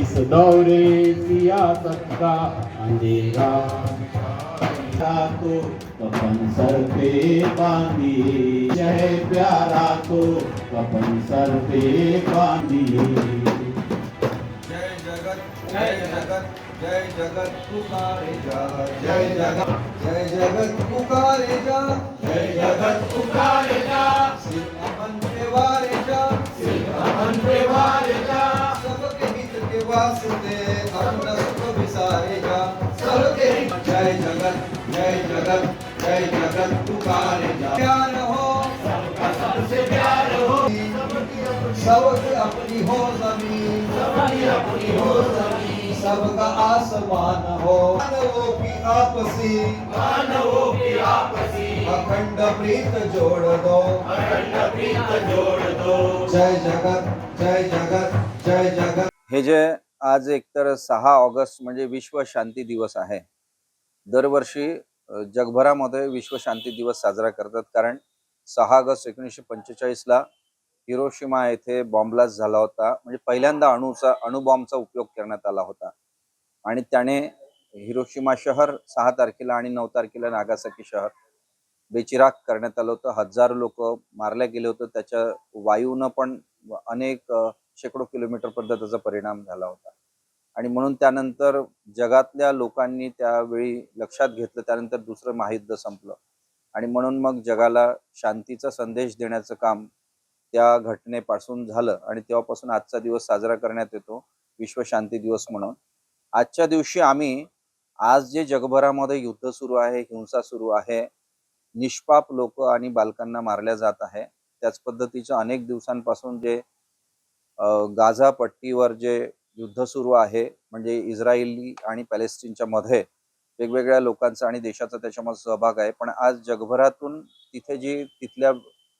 इस दौरे सियासत का अंधेरा। को कफन सर पे बांधिए जय प्यारा को कफन सर पे बांधिए जय जगत जय जगत जय जगत पुकारे जा। जय जगत जय जगत पुकारे जा। जय जगत पुकारे जा। के अपना सुख विसारे जा सबके जय जगत जय जगत जय जगत पुकारे प्यार हो सबसे प्यार हो। सबकी अपनी हो ज़मीन, सबकी अपनी हो ज़मीन। सबका आसमान हो। मानवों की आपसी, मानवों की आपसी। अखंड प्रीत जोड़ दो। अखंड प्रीत जोड़ दो। जय जगत जय जगत जय जगत। हे जे आज एकतर सहा ऑगस्ट म्हणजे विश्व शांती दिवस आहे. दरवर्षी जगभरामध्ये विश्व शांती दिवस साजरा करतात. कारण सहा ऑगस्ट एकोणीसशे पंचेचाळीसला हिरोशिमा येथे बॉम्बलास झाला होता. म्हणजे पहिल्यांदा अणूचा अणुबॉम्बचा उपयोग करण्यात आला होता. आणि त्याने हिरोशिमा शहर सहा तारखेला आणि नऊ तारखेला नागासाकी शहर बेचिराग करण्यात आलं होतं. हजारो लोक मारले गेले होते. त्याच्या वायूनं पण अनेक शेकडो किलोमीटर पर्यंत त्याचा परिणाम झाला होता. आणि म्हणून त्यानंतर जगातल्या लोकांनी त्यावेळी लक्षात घेतलं त्यानंतर दुसरं महायुद्ध संपलं. आणि म्हणून मग जगाला शांतीचा संदेश देण्याचं काम त्या घटनेपासून झालं. आणि तेव्हापासून आजचा दिवस साजरा करण्यात येतो विश्व शांती दिवस म्हणून. आजच्या दिवशी आम्ही आज जे जगभरामध्ये युद्ध सुरू आहे हिंसा सुरू आहे निष्पाप लोक आणि बालकांना मारल्या जात आहे त्याच पद्धतीच्या अनेक दिवसांपासून जे गाझा पट्टीवर जे युद्ध सुरू आहे म्हणजे इस्रायली आणि पॅलेस्टीनच्या मध्ये वेगवेगळ्या लोकांचा आणि देशाचा त्याच्यामध्ये सहभाग आहे. पण आज जगभरातून तिथे जी तिथल्या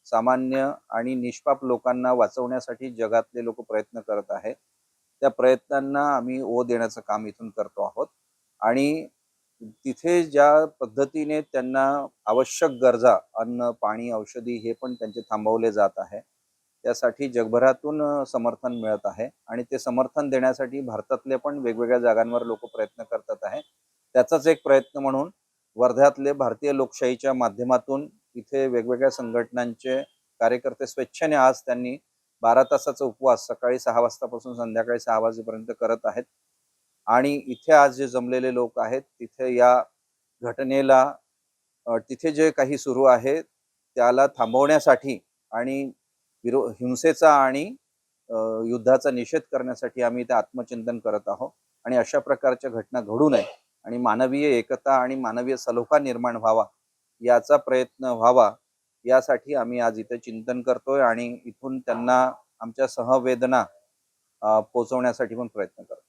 सामान्य आणि निष्पाप लोकांना वाचवण्यासाठी जगातले लोक प्रयत्न करत आहेत त्या प्रयत्नांना आम्ही ओ देण्याचं काम इथून करतो आहोत. आणि तिथे ज्या पद्धतीने त्यांना आवश्यक गरजा अन्न पाणी औषधी हे पण त्यांचे थांबवले जात आहे. त्यासाठी जगभरातून समर्थन मिळत आहे आणि ते समर्थन देण्यासाठी भारतातले पण वेगवेगळ्या जागांवर लोक प्रयत्न करतात आहे. त्याचाच एक प्रयत्न म्हणून वर्ध्यातले भारतीय लोकशाहीच्या माध्यमातून इथे वेगवेगळ्या संघटनांचे कार्यकर्ते स्वेच्छेने आज त्यांनी बारा तासाचा उपवास सकाळी सहा वाजतापासून संध्याकाळी सहा वाजेपर्यंत करत आहेत. आणि इथे आज जे जमलेले लोक आहेत तिथे या घटनेला तिथे जे काही सुरू आहे त्याला थांबवण्यासाठी आणि विरो हिंसेचा आणि युद्धाचा निषेध करण्यासाठी आम्ही ते आत्मचिंतन करत आहोत. आणि अशा प्रकारच्या घटना घडू नये आणि मानवीय एकता आणि मानवीय सलोखा निर्माण व्हावा याचा प्रयत्न व्हावा यासाठी आम्ही आज इथे चिंतन करतोय आणि इथून त्यांना आमच्या सहवेदना पोचवण्यासाठी पण प्रयत्न करतो